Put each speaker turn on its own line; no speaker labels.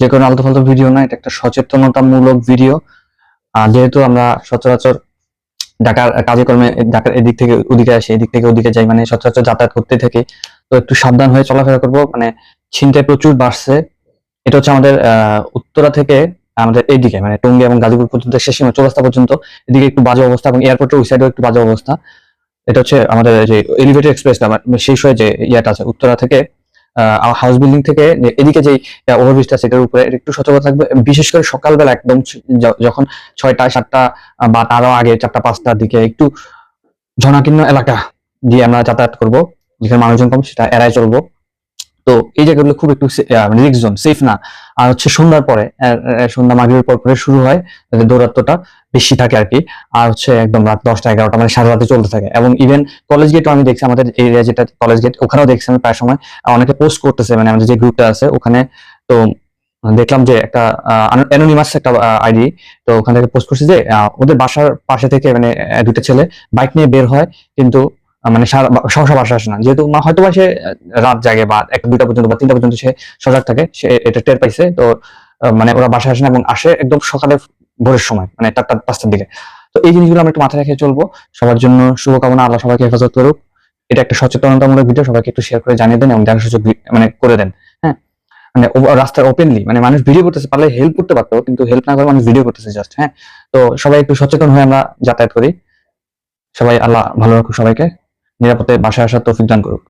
যে কোনো আলতু ফালতু ভিডিও না, এটা একটা সচেতনতামূলক ভিডিও যেহেতু আমরা সচরাচর ঢাকার কাজে কর্মে ঢাকার এদিক থেকে ওদিকে আসি, এদিক থেকে ওদিকে যাই মানে সচরাচর যাতায়াত করতে থাকি, তো একটু সাবধান হয়ে চলাফেরা করব। মানে ছিনতাই প্রচুর বাড়ছে। এটা হচ্ছে আমাদের উত্তরা থেকে আমাদের এইদিকে মানে টঙ্গী এবং গাজীপুর পর্যন্ত, শেষ সীমা চৌরাস্তা পর্যন্ত। এদিকে একটু বাজে অবস্থা এবং এয়ারপোর্টের ওই সাইডেও একটু বাজে অবস্থা। এটা হচ্ছে আমাদের যে এলিভেটেড এক্সপ্রেস শেষ হয়ে যে ইয়াটা আছে, উত্তরা থেকে হাউস বিল্ডিং থেকে এদিকে যে ওভারব্রিজটা এটার উপরে একটু সতর্ক থাকবে। বিশেষ করে সকালবেলা একদম যখন ছয়টা, সাতটা বা তারও আগে চারটা, পাঁচটার দিকে একটু জনাকীর্ণ এলাকা দিয়ে আমরা যাতায়াত করব, যেখানে মানুষজন কম, সেটা এড়াই চলবো। তো এই জায়গাগুলো খুব একটু রিস্ক জোন সেফ না। আর হচ্ছে সন্ধ্যার পরে সন্ধ্যা মাগরিবের পর পরে শুরু হয় দৌরাত্মটা বেশি থাকে আর কি। আর হচ্ছে একদম রাত দশটা, এগারোটা মানে সারা রাতে চলতে থাকে। এবং ইভেন কলেজ গেটও আমি দেখছি, আমাদের এরিয়া যেটা কলেজ গেট ওখানেও দেখছি আমি প্রায় সময়। অনেকে পোস্ট করতেছে মানে আমাদের যে গ্রুপটা আছে, ওখানে তো দেখলাম যে একটা অ্যানোনিমাস একটা আইডি তো ওখান থেকে পোস্ট করছে যে ওদের বাসার পাশে থেকে মানে দুইটা ছেলে বাইক নিয়ে বের হয়। কিন্তু মানে সহসা বাসা আসে না। যেহেতু মা হয়তো সে রাত জাগে বা একটা দুইটা পর্যন্ত বা তিনটা পর্যন্ত সে সজাগ থাকে, সে এটা টের পাইছে। তো মানে ওরা বাসায় আসে না এবং আসে একদম সকালে ভোরের সময় মানে চারটা, পাঁচটার দিকে। তো এই জিনিসগুলো আমরা একটু মাথায় রেখে চলবো। সবার জন্য শুভকামনা, আল্লাহ সবাইকে হেফাজত করুক। এটা একটা সচেতনতামূলক ভিডিও, সবাইকে একটু শেয়ার করে জানিয়ে দেন এবং দেখার সুযোগ মানে করে দেন। হ্যাঁ? মানে রাস্তায় ওপেনলি মানে মানুষ ভিডিও করতেছে, পারলে হেল্প করতে পারতো, কিন্তু হেল্প না করে মানুষ ভিডিও করতেছে জাস্ট হ্যাঁ? তো সবাই একটু সচেতন হয়ে আমরা যাতায়াত করি। সবাই আল্লাহ ভালো রাখুক সবাইকে। নিরাপদে বাসায় আসার তৌফিক দান করুক।